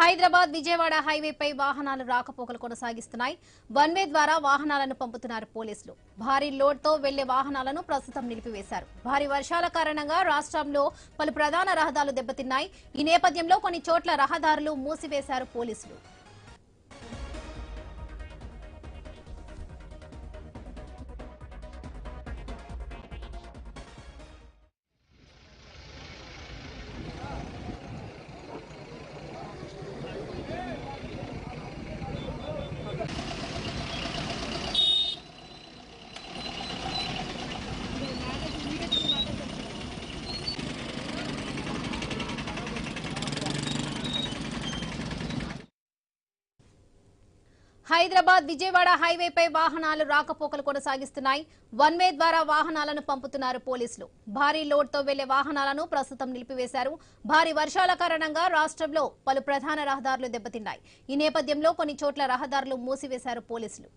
హైదరాబాద్ విజయవాడ హైవేపై వాహనాలు రాకపోకలు కొనసాగిస్తున్నాయి. One way ద్వారా వాహనాలను పంపుతున్నారు పోలీసులు. భారీ లోడ్తో వెళ్ళే వాహనాలను ప్రస్తుతం నిలిపివేశారు. భారీ వర్షాల కారణంగా రాష్ట్రంలో పలు ప్రధాన రహదారులు దెబ్బతిన్నాయి. ఈ నేపథ్యంలో కొన్ని చోట్ల రహదారులు మూసివేశారు పోలీసులు. హైదరాబాద్ విజయవాడ హైవేపై వాహనాలు రాకపోకలు కొనసాగిస్తున్నాయి. వన్ వే ద్వారా వాహనాలను పంపుతున్నారు పోలీసులు. భారీ లోడ్తో వెళ్ళే వాహనాలను ప్రస్తుతం నిలిపివేశారు. భారీ వర్షాల కారణంగా రాష్ట్రంలో పలు ప్రధాన రహదారులు దెబ్బతిన్నాయి. ఈ నేపథ్యంలో కొన్ని చోట్ల రహదారులు మూసివేశారు పోలీసులు.